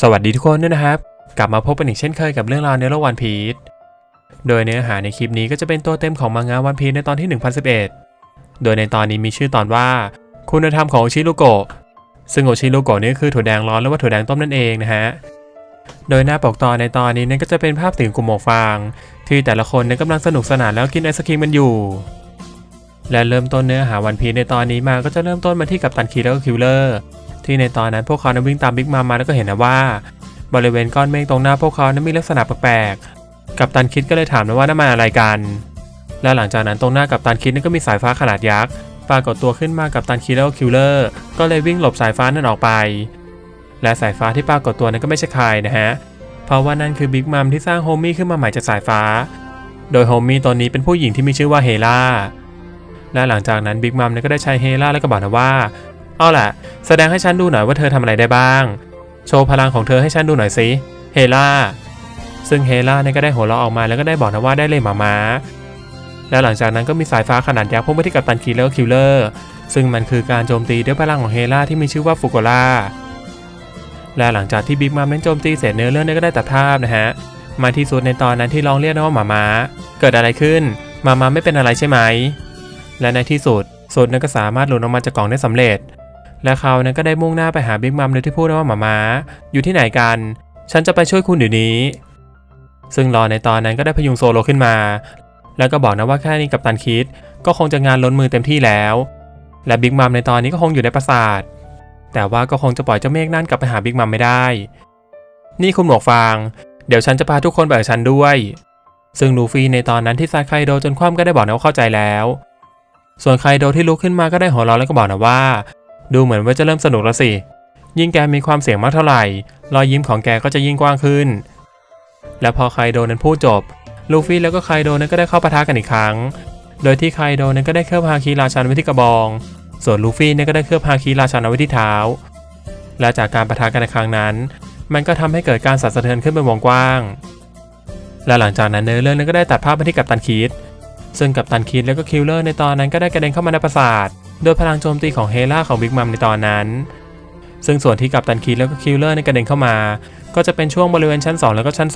สวัสดีทุกคนด้วยนะครับ กลับมาพบกันอีกเช่นเคยกับเรื่องราวในโลกวันพีชโดยเนื้อหาในคลิปนี้ก็จะเป็นตัวเต็มของมังงะวันพีชในตอนที่ 1011 โดยในตอนนี้มีชื่อตอนว่า คุณธรรมของโอชิโรโกะซึ่งโอชิโรโกะนี่คือถั่วแดงร้อนหรือว่าถั่วแดงต้มนั่นเองนะฮะโดยหน้าปกตอนในตอนนี้นั่นก็จะเป็นภาพถึงกลุ่มหมวกฟาง ที่แต่ละคนนั้นกำลังสนุกสนานแล้วกินไอศครีมกันอยู่ และเริ่มต้นเนื้อหาวันพีชในตอนนี้มาก็จะเริ่มต้นมาที่กัปตันคีแล้วก็คิวเลอร์ ที่ในตอนนั้นพวกเขานั้นวิ่งตามบิ๊กมัมาแล้วก็เห็นนะว่า บริเวณก้อนเมฆตรงหน้าพวกเขานั้นมีลักษณะแปลกๆกัปตันคิดก็เลยถามนะว่านั่นมาอะไรกัน และหลังจากนั้นตรงหน้ากัปตันคิดนั้นก็มีสายฟ้าขนาดยักษ์ปรากฏตัวขึ้นมากับตันคิดแล้วก็คิวเลอร์ก็เลยวิ่งหลบสายฟ้านั้นออกไป และสายฟ้าที่ปรากฏตัวนั้นก็ไม่ใช่ใครนะฮะเพราะว่านั่นคือบิ๊กมัมที่สร้างโฮมี่ขึ้นมาใหม่จากสายฟ้า โดยโฮมี่ตอนนี้เป็นผู้หญิงที่มีชื่อว่าเฮล่าและหลังจากนั้นบิ๊กมัมก็ได้ใช้เฮล่าแล้วก็บอกนะว่า เอาล่ะ แสดงให้ฉันดูหน่อยว่าเธอทำอะไรได้บ้าง โชว์พลังของเธอให้ฉันดูหน่อยสิ เฮล่า ซึ่งเฮล่าเนี่ยก็ได้หัวเราะออกมาแล้วก็ได้บอกนะว่าได้เลยหมามาแล้วหลังจากนั้นก็มีสายฟ้าขนาดยักษ์พุ่งไปที่กัปตันคีแล้วก็คิลเลอร์ ซึ่งมันคือการโจมตีด้วยพลังของเฮล่าที่มีชื่อว่าฟุกุล่า และหลังจากที่บิ๊กมัมนั้นโจมตีเสร็จเนื้อเรื่องเนี่ยก็ได้ตัดภาพนะฮะ มาที่สุดในตอนนั้นที่ร้องเรียกนะว่าหมามาเกิดอะไรขึ้นหมามาไม่เป็นอะไรใช่ไหม และในที่สุดสุดนั้นก็สามารถหลุดออกมาจากกล่องได้สำเร็จ และเขานั้นก็ได้มุ่งหน้าไปหาบิ๊กมัมโดยที่พูดว่าหมามาอยู่ที่ไหนกัน ฉันจะไปช่วยคุณเดี๋ยวนี้ ซึ่งรอในตอนนั้นก็ได้พยุงโซโลขึ้นมา แล้วก็บอกนะว่าแค่นี้กับตันคิด ก็คงจะงานล้นมือเต็มที่แล้ว และบิ๊กมัมในตอนนี้ก็คงอยู่ในปราสาท แต่ว่าก็คงจะปล่อยเจ้าเมฆนั่นกลับไปหาบิ๊กมัมไม่ได้ นี่คุณหมวกฟาง เดี๋ยวฉันจะพาทุกคนไปกับฉันด้วย ซึ่งลูฟี่ในตอนนั้นที่ซาไคโดจนคว่ำก็ได้บอกนะว่าเข้าใจแล้ว ส่วนไคโดที่ลุกขึ้นมาก็ได้หัวเราะแล้วก็บอกนะว่า ดูเหมือนว่าจะเริ่มสนุกแล้วสิ ยิ่งแกมีความเสี่ยงมากเท่าไหร่ รอยยิ้มของแกก็จะยิ่งกว้างขึ้น และพอไคโดนั้นพูดจบ ลูฟี่แล้วก็ไคโดนั้นก็ได้เข้าปะทะกันอีกครั้ง โดยที่ไคโดนั้นก็ได้เคลือบฮาคิราชันไว้ที่กระบอง ส่วนลูฟี่นี่ยก็ได้เคลือบฮาคิราชันเอาไว้ที่เท้า และจากการปะทะกันในครั้งนั้น มันก็ทำให้เกิดการสั่นสะเทือนขึ้นเป็นวงกว้าง และหลังจากนั้นเนื้อเรื่องนั้นก็ได้ตัดภาพมาที่กัปตันคีดซึ่งกัปตันคีดแล้วก็คิลเลอร์ในตอนนั้นก็ได้กระเด็นเข้ามาในปราสาท โดยพลังโจมตีของเฮล่าของบิ๊กมัมในตอนนั้น ซึ่งส่วนที่กัปตันคีดแล้วก็คิลเลอร์ในกระเด็นเข้ามา ก็จะเป็นช่วงบริเวณชั้น 2 แล้วก็ชั้น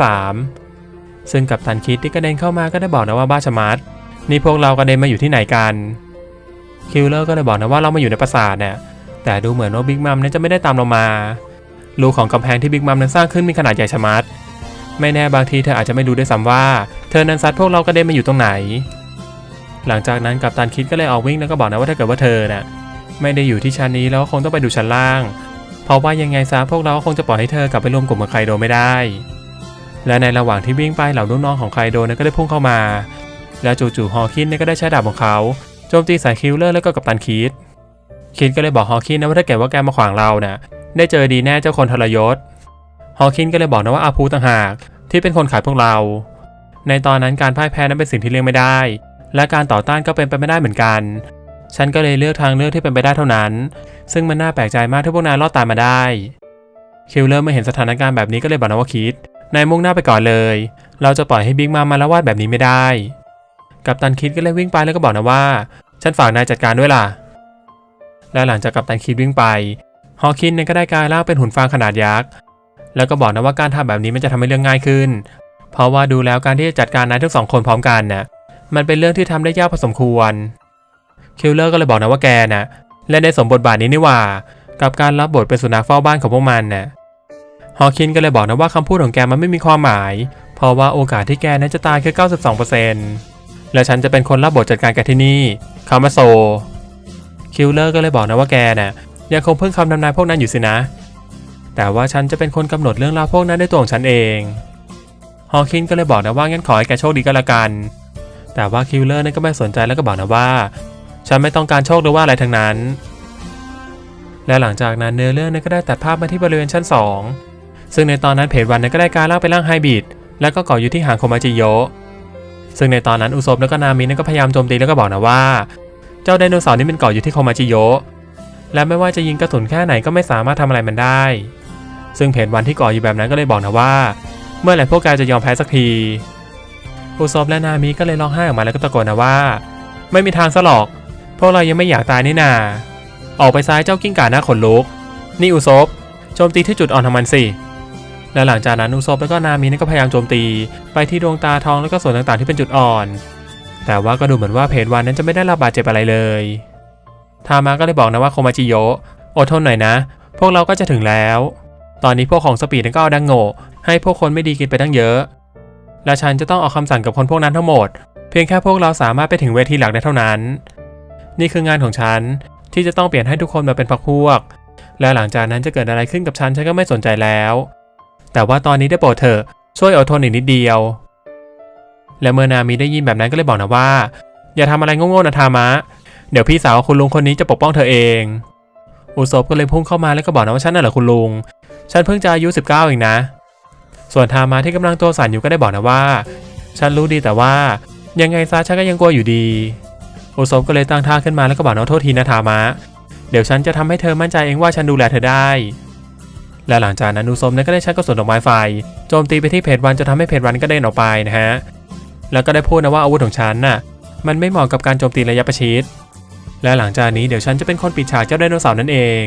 3 ซึ่งกัปตันคีดที่กระเด็นเข้ามาก็ได้บอกนะว่าบ้าชมัดนี่พวกเรากระเด็นมาอยู่ที่ไหนกันคิลเลอร์ก็เลยบอกนะว่าเรามาอยู่ในปราสาทเนี่ยแต่ดูเหมือนว่าบิ๊กมัมเนี่ยจะไม่ได้ตามเรามารูของกำแพงที่บิ๊กมัมนั้นสร้างขึ้นมีขนาดใหญ่ชะมัด ไม่แน่บางทีเธออาจจะไม่รู้ด้วยซ้ำว่า เธอนั้นซัดพวกเรากระเด็นมาอยู่ตรงไหน หลังจากนั้นกัปตันคิดก็เลยออกวิ่งแล้วก็บอกนะว่าถ้าเกิดว่าเธอน่ะไม่ได้อยู่ที่ชั้นนี้แล้วคงต้องไปดูชั้นล่าง เพราะว่ายังไงซะพวกเราคงจะปล่อยให้เธอกลับไปรวมกลุ่มกับไคโดไม่ได้ และในระหว่างที่วิ่งไปเหล่าลูกน้องของไคโดนั้นก็ได้พุ่งเข้ามา แล้วจู่ๆฮอคินเนี่ยก็ได้ใช้ดาบของเขาโจมตีใส่คิลเลอร์แล้วก็กัปตันคิดคิดก็เลยบอกฮอคินนะว่าถ้าเกิดว่าแกมาขวางเราน่ะได้เจอดีแน่เจ้าคนทรยศฮอคินก็เลยบอกนะว่าอาพูต่างหากที่เป็นคนขายพวกเรา ในตอนนั้นการพ่ายแพ้นั้นเป็นสิ่งที่เลี่ยงไม่ได้ และการต่อต้านก็เป็นไปไม่ได้เหมือนกัน ฉันก็เลยเลือกทางเลือกที่เป็นไปได้เท่านั้น ซึ่งมันน่าแปลกใจมากที่พวกนายรอดตายมาได้ คิลเลอร์เมื่อเห็นสถานการณ์แบบนี้ก็เลยบอกนะว่าคิด นายมุ่งหน้าไปก่อนเลย เราจะปล่อยให้บิ๊กมามาละวาดแบบนี้ไม่ได้ กัปตันคิดก็เลยวิ่งไปแล้วก็บอกนะว่า ฉันฝากนายจัดการด้วยล่ะ และหลังจากกัปตันคิดวิ่งไป ฮอคินเนี่ยก็ได้กลายร่างเป็นหุ่นฟางขนาดยักษ์ แล้วก็บอกนะว่าการทำแบบนี้มันจะทำให้เรื่องง่ายขึ้น เพราะว่าดูแล้วการที่จะจัดการนายทั้งสองคนพร้อมกันน่ะ มันเป็นเรื่องที่ทำได้ยากพอสมควร คิลเลอร์ก็เลยบอกนะว่าแกน่ะเล่นสมบทบาทนี้นี่ว่า กับการรับบทเป็นสุนัขเฝ้าบ้านของพวกมันน่ะฮอคินก็เลยบอกนะว่าคำพูดของแกมันไม่มีความหมาย เพราะว่าโอกาสที่แกนั้นจะตายแค่92%และฉันจะเป็นคนรับบทจัดการแกที่นี่คามาโซ คิลเลอร์ก็เลยบอกนะว่าแกน่ะยังคงเพิ่งคำทำนายพวกนั้นอยู่สินะ แต่ว่าฉันจะเป็นคนกำหนดเรื่องราวพวกนั้นด้วยตัวของฉันเอง ฮอคินก็เลยบอกนะว่างั้นขอให้แกโชคดีก็แล้วกัน แต่ว่าคิลเลอร์นั่นก็ไม่สนใจแล้วก็บอกนะว่า ฉันไม่ต้องการโชคหรือว่าอะไรทั้งนั้น และหลังจากนั้นเนื้อเรื่องนั้นก็ได้ตัดภาพมาที่บริเวณชั้น 2 ซึ่งในตอนนั้นเพจวันนั้นก็ได้กายร่างเป็นร่างไฮบิดแล้วก็เกาะอยู่ที่หางโคมาจิโยซึ่งในตอนนั้นอุซบแล้วก็นามินั้นก็พยายามโจมตีแล้วก็บอกนะว่า เจ้าไดโนเสาร์นี่มันเกาะอยู่ที่โคมาจิโยและไม่ว่าจะยิงกระสุนแค่ไหนก็ไม่สามารถทำอะไรมันได้ ซึ่งเพจวันที่เกาะอยู่แบบนั้นก็เลยบอกนะว่า เมื่อไหร่พวกแกจะยอมแพ้สักที อุซบและนามิก็เลยร้องไห้ออกมาแล้วก็ตะโกนนะว่า ไม่มีทางซะหรอกพวกเรายังไม่อยากตายนี่นา ออกไปซ้ายเจ้ากิ้งก่าหน้าขนลุก นี่อุซบโจมตีที่จุดอ่อนของมันสิและหลังจากนั้นอุซบแล้วก็นามินก็พยายามโจมตี ไปที่ดวงตาทองแล้วก็ส่วนต่างๆที่เป็นจุดอ่อน แต่ว่าก็ดูเหมือนว่าเพจวันนั้นจะไม่ได้รับบาดเจ็บอะไรเลยทามาก็เลยบอกนะว่าโคมาจิโยอดทนหน่อยนะ พวกเราก็จะถึงแล้ว ตอนนี้พวกของสปีดนั้นก็เอาดังโง่ให้พวกคนไม่ดีกินไปตั้งเยอะ และฉันจะต้องออกคำสั่งกับคนพวกนั้นทั้งหมด เพียงแค่พวกเราสามารถไปถึงเวทีหลักได้เท่านั้น นี่คืองานของฉันที่จะต้องเปลี่ยนให้ทุกคนมาเป็นพรรคพวก และหลังจากนั้นจะเกิดอะไรขึ้นกับฉันฉันก็ไม่สนใจแล้ว แต่ว่าตอนนี้ได้โปรดเถอะช่วยอดทนอีกนิดเดียว และเมื่อนามีได้ยินแบบนั้นก็เลยบอกนะว่า อย่าทำอะไรโง่ๆนะทามะ เดี๋ยวพี่สาวคุณลุงคนนี้จะปกป้องเธอเอง อุศบก็เลยพุ่งเข้ามาแล้วก็บอกนะว่าฉันน่ะเหรอคุณลุง ฉันเพิ่งจะอายุ 19 เองนะ ส่วนทามะที่กำลังตัวสั่นอยู่ก็ได้บอกนะว่า ฉันรู้ดีแต่ว่า ยังไงซะฉันก็ยังกลัวอยู่ดีอุศบก็เลยตั้งท่าขึ้นมาแล้วก็บอกนะว่าโทษทีนะทามะ เดี๋ยวฉันจะทำให้เธอมั่นใจเองว่าฉันดูแลเธอได้ และหลังจากนั้นอุศบนั้นก็ได้ใช้กระสุนดอกไม้ไฟโจมตีไปที่เพจวันจนทำให้เพจวันก็เด้งออกไปนะฮะ แล้วก็ได้พูดนะว่าอาวุธของฉันน่ะ มันไม่เหมาะกับการโจมตีระยะประชิด และหลังจากนี้เดี๋ยวฉันจะเป็นคนปิดฉากเจ้าไดโนเสาร์นั่นเอง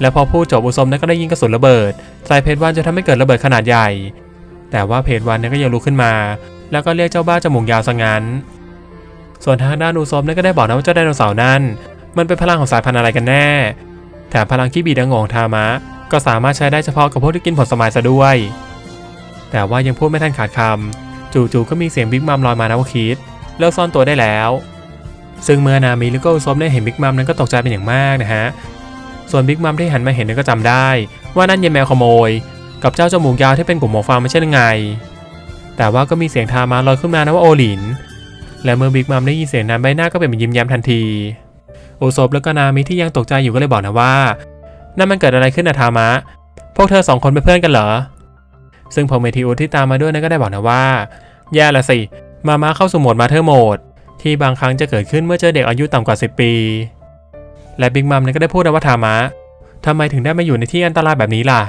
และพอพูดจบอุซมนั้นก็ได้ยิงกระสุนระเบิดใส่เพจวันจะทำให้เกิดระเบิดขนาดใหญ่ แต่ว่าเพจวันนั้นก็ยังลุกขึ้นมา แล้วก็เรียกเจ้าบ้าจมูกยาวซะงั้น ส่วนทางด้านอุซมนั้นก็ได้บอกนะว่าเจ้าไดโนเสาร์นั้น มันเป็นพลังของสายพันธุ์อะไรกันแน่ แถมพลังขี้บีดังงของทามะ ก็สามารถใช้ได้เฉพาะกับพวกที่กินผลสมัยซะด้วย แต่ว่ายังพูดไม่ทันขาดคำจู่ๆก็มีเสียงบิ๊กมัมลอยมานะว่าคิดเลิกซ่อนตัวได้แล้วซึ่งเมื่อนามิแล้วก็อุซบได้เห็นบิ๊กมัมนั้นก็ตกใจเป็นอย่างมากนะฮะ ส่วนบิ๊กมัมที่หันมาเห็นก็จำได้ ว่านั่นยายแมวขโมย กับเจ้าจมูกยาวที่เป็นกลุ่มหมอฟางไม่ใช่หรือไง แต่ว่าก็มีเสียงทามาลอยขึ้นมานะว่าโอหลิน และเมื่อบิ๊กมัมได้ยินเสียงนั้นใบหน้าก็เปลี่ยนเป็นยิ้มแย้มทันทีอุซบแล้วก็นามิที่ยังตกใจอยู่ก็เลยบอกนะว่า นั่นมันเกิดอะไรขึ้นนะทามะ พวกเธอสองคนเป็นเพื่อนกันเหรอ ซึ่งพอเมทิอุสที่ตามมาด้วยนั้นก็ได้บอกนะว่า แย่ละสิ มาม่าเข้าสู่โหมดมาเธอร์โหมด ที่บางครั้งจะเกิดขึ้นเมื่อเจอเด็กอายุต่ำกว่า 10 ปี และบิ๊กมัมก็ได้พูดนะว่าทามะทำไมถึงได้มาอยู่ในที่อันตรายแบบนี้ล่ะ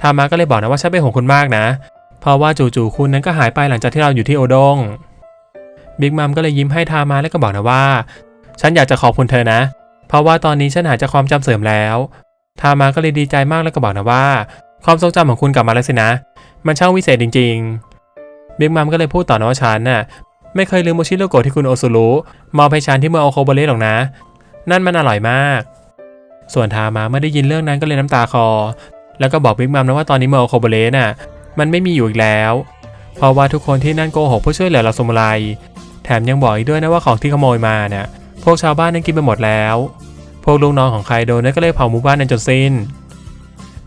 ทามะก็เลยบอกนะว่าฉันเป็นห่วงคุณมากนะ เพราะว่าจู่ๆคุณนั้นก็หายไปหลังจากที่เราอยู่ที่โอดง บิ๊กมัมก็เลยยิ้มให้ทามะแล้วก็บอกนะว่า ฉันอยากจะขอบคุณเธอนะ เพราะว่าตอนนี้ฉันหายจากความจำเสื่อมแล้ว ทามาก็เลยดีใจมากแล้วก็บอกนะว่า ความทรงจำของคุณกลับมาแล้วสินะ มันช่างวิเศษจริง ๆ บิ๊กมัมก็เลยพูดต่อนะว่าฉันน่ะไม่เคยลืมโมชิโรโกะที่คุณโอซุรุมอบให้ฉันที่เมืองโอโคโบเรหรอกนะ นั่นมันอร่อยมาก ส่วนทามาเมื่อได้ยินเรื่องนั้นก็เลยน้ำตาคอ แล้วก็บอกบิ๊กมัมนะว่าตอนนี้เมองโอโคโบเรน่ะ มันไม่มีอยู่อีกแล้ว เพราะว่าทุกคนที่นั่นโกหกเพื่อช่วยเหลือเราสมุไร แถมยังบอกอีกด้วยนะว่าของที่ขโมยมาเนี่ย พวกชาวบ้านนั้นกินไปหมดแล้ว พวกลูกน้องของใครโดนนั้นก็เลยเผาหมู่บ้านนั้นจนสิ้น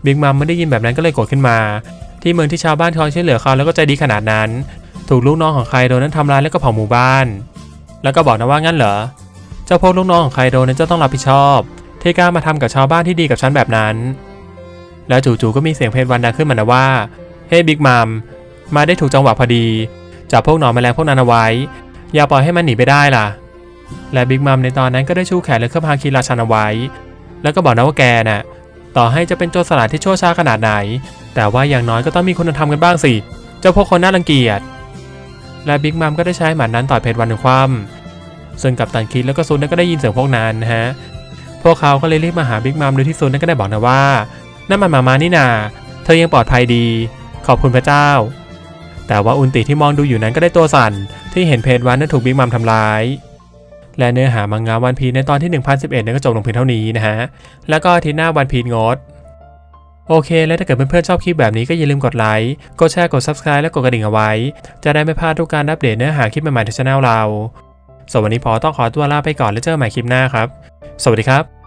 บิ๊กมัมไม่ได้ยินแบบนั้นก็เลยโกรธขึ้นมา ที่เมืองที่ชาวบ้านคอยช่วยเหลือเขาแล้วก็ใจดีขนาดนั้น ถูกลูกน้องของใครโดนนั้นทำร้ายแล้วก็เผาหมู่บ้าน แล้วก็บอกนะว่างั้นเหรอ จ้าพวกลูกน้องของใครโดนนั้นเจ้าต้องรับผิดชอบ ที่กล้ามาทำกับชาวบ้านที่ดีกับฉันแบบนั้น แล้วจู่ๆก็มีเสียงเพลงวันดังขึ้นมานะว่า เฮ้บิ๊กมัมมาได้ถูกจังหวะพอดี จับพวกหนอนแมลงพวกนั้นเอาไว้ อย่าปล่อยให้มันหนีไปได้ล่ะ และบิ๊กมัมในตอนนั้นก็ได้ชูแขนและเครื่องพาคีราชันเอาไว้ แล้วก็บอกนะว่าแกน่ะ ต่อให้จะเป็นโจรสลัดที่ชั่วช้าขนาดไหน แต่ว่าอย่างน้อยก็ต้องมีคุณธรรมกันบ้างสิ เจ้าพวกคนน่ารังเกียจ และบิ๊กมัมก็ได้ใช้หมัดนั้นต่อยเพจวันถึงคว่ำซึ่งกับตันคิดแล้วก็ซุนนั้นก็ได้ยินเสียงพวกนั้นนะฮะ พวกเขาก็เลยรีบมาหาบิ๊กมัมโดยที่ซุนนั้นก็ได้บอกนะว่านั่นมันมามานี่นา เธอยังปลอดภัยดี ขอบคุณพระเจ้า แต่ว่าอุนติที่มองดูอยู่นั้นก็ได้ตัวสั่น ที่เห็นเพจวันนั้นถูกบิ๊กมัมทำร้ายและเนื้อหามังงะวันพีในตอนที่ 1011นั้นก็จบลงเพียงเท่านี้นะฮะ แล้วก็อาทิตย์หน้าวันพีงด โอเค แล้วถ้าเกิดเพื่อนๆชอบคลิปแบบนี้ก็อย่าลืมกดไลค์ กดแชร์ กด Subscribe และกดกระดิ่งเอาไว้ จะได้ไม่พลาดทุกการอัปเดตเนื้อหาคลิปใหม่ๆที่ช่องเรา สวัสดีพอต้องขอตัวลาไปก่อนแล้วเจอกันใหม่คลิปหน้าครับ สวัสดีครับ